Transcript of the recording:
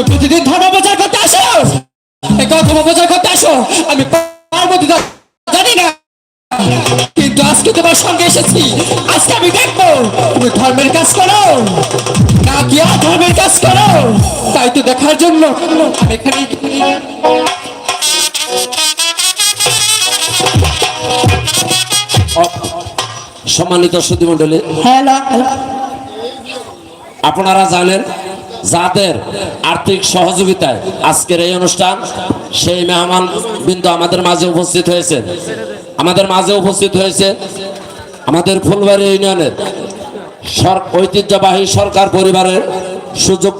তুমি প্রতিদিন ধর্ম প্রচার করতে আসো। ধর্ম প্রচার করতে আসো। আমি পার্বতী জানি না। কিন্তু আজকে তোমার সঙ্গে এসেছি। আজকে আমি দেখব তুমি ধর্মের কাজ করো। না কি ধর্মের কাজ করো? তাই তো দেখার জন্য আমি এখানে সম্মানিত সুধীমণ্ডলী হ্যালো আপনারা জানেন যাদের আর্থিক সহযোগিতায় আজকের এই অনুষ্ঠান, সেই মেহমান বিন্দু আমাদের মাঝে উপস্থিত হয়েছে। আমাদের মাঝে উপস্থিত হয়েছে আমাদের ফুলবাড়ি ইউনিয়নের ঐতিহ্যবাহী সরকার পরিবারের সুযোগ্য